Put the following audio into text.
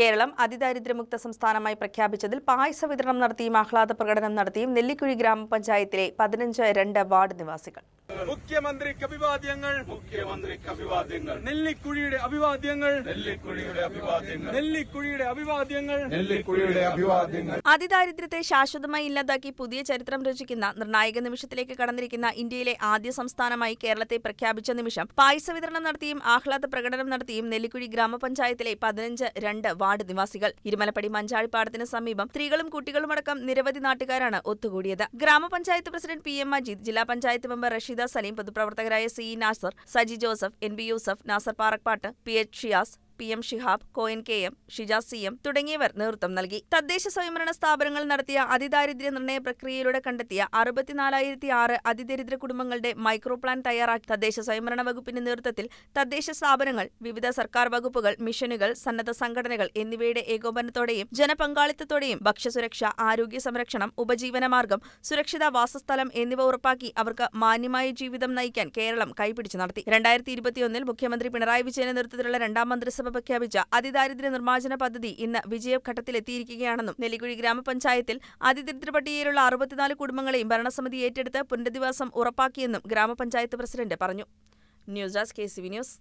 കേരളം അതിദാരിദ്ര്യമുക്ത സംസ്ഥാനമായി പ്രഖ്യാപിച്ചതിൽ പായസ വിതരണം നടത്തിയും ആഹ്ലാദ പ്രകടനം നടത്തിയും നെല്ലിക്കുഴി ഗ്രാമപഞ്ചായത്തിലെ പതിനഞ്ച് രണ്ട് വാർഡ് നിവാസികൾ. മുഖ്യമന്ത്രിക്ക് അഭിവാദ്യങ്ങൾ മുഖ്യമന്ത്രിക്ക് അഭിവാദ്യങ്ങൾ നെല്ലിക്കുഴിയുടെ അഭിവാദ്യങ്ങൾ. നെല്ലിക്കുഴിയുടെ അഭിവാദ്യങ്ങൾ. നെല്ലിക്കുഴിയുടെ അഭിവാദ്യങ്ങൾ. നെല്ലിക്കുഴിയുടെ അഭിവാദ്യങ്ങൾ. അതിദാരിദ്ര്യത്തെ ശാശ്വതമായി ഇല്ലാതാക്കി പുതിയ ചരിത്രം രചിക്കുന്ന നിർണായക നിമിഷത്തിലേക്ക് കടന്നിരിക്കുന്ന ഇന്ത്യയിലെ ആദ്യ സംസ്ഥാനമായി കേരളത്തെ പ്രഖ്യാപിച്ച നിമിഷം പായസ വിതരണം നടത്തിയും ആഹ്ലാദ പ്രകടനം നടത്തിയും നെല്ലിക്കുഴി ഗ്രാമപഞ്ചായത്തിലെ പതിനഞ്ച് രണ്ട് വാർഡ് നിവാസികൾ. ഇരുമലപ്പടി മഞ്ചാടിപ്പാടത്തിന് സമീപം സ്ത്രീകളും കുട്ടികളുമടക്കം നിരവധി നാട്ടുകാരാണ് ഒത്തുകൂടിയത്. ഗ്രാമപഞ്ചായത്ത് പ്രസിഡന്റ് പി എം മജീദ് ജില്ലാ panchayat member Rasheeda Saleem പൊതുപ്രവർത്തകരായ C. E Nasar Saji Joseph N. B. Yusuf Nasar പാറക്പാട്ട് P. H. Shiyas P M Shihab Koyan K M Shijas C M തുടങ്ങിയവർ നേതൃത്വം നൽകി. തദ്ദേശ സ്വയംഭരണ സ്ഥാപനങ്ങൾ നടത്തിയ അതിദാരിദ്ര്യ നിർണയ പ്രക്രിയയിലൂടെ കണ്ടെത്തിയ അറുപത്തിനാലായിരത്തി ആറ് അതിദരിദ്ര കുടുംബങ്ങളുടെ മൈക്രോ പ്ലാൻ തയ്യാറാക്കി തദ്ദേശ സ്വയംഭരണ വകുപ്പിന്റെ നേതൃത്വത്തിൽ തദ്ദേശ സ്ഥാപനങ്ങൾ വിവിധ സർക്കാർ വകുപ്പുകൾ മിഷനുകൾ സന്നദ്ധ സംഘടനകൾ എന്നിവയുടെ ഏകോപനത്തോടെയും ജനപങ്കാളിത്തത്തോടെയും ഭക്ഷ്യസുരക്ഷ ആരോഗ്യ സംരക്ഷണം ഉപജീവനമാർഗം സുരക്ഷിത വാസസ്ഥലം എന്നിവ ഉറപ്പാക്കി അവർക്ക് മാന്യമായ ജീവിതം നയിക്കാൻ കേരളം കൈപിടിച്ചു നടത്തി. രണ്ടായിരത്തി ഇരുപത്തിയൊന്നിൽ മുഖ്യമന്ത്രി പിണറായി വിജയന്റെ നേതൃത്വത്തിലുള്ള രണ്ടാം മന്ത്രിസഭ പ്രഖ്യാപിച്ച അതിദാരിദ്ര്യ നിർമ്മാർജന പദ്ധതി ഇന്ന് വിജയഘട്ടത്തിലെത്തിയിരിക്കുകയാണെന്നും നെല്ലിക്കുഴി ഗ്രാമപഞ്ചായത്തിൽ അതിദരിദ്ര പട്ടികയിലുള്ള അറുപത്തിനാല് കുടുംബങ്ങളെയും ഭരണസമിതി ഏറ്റെടുത്ത് പുനരധിവാസം ഉറപ്പാക്കിയെന്നും ഗ്രാമപഞ്ചായത്ത് പ്രസിഡന്റ് പറഞ്ഞു. News desk K C V news.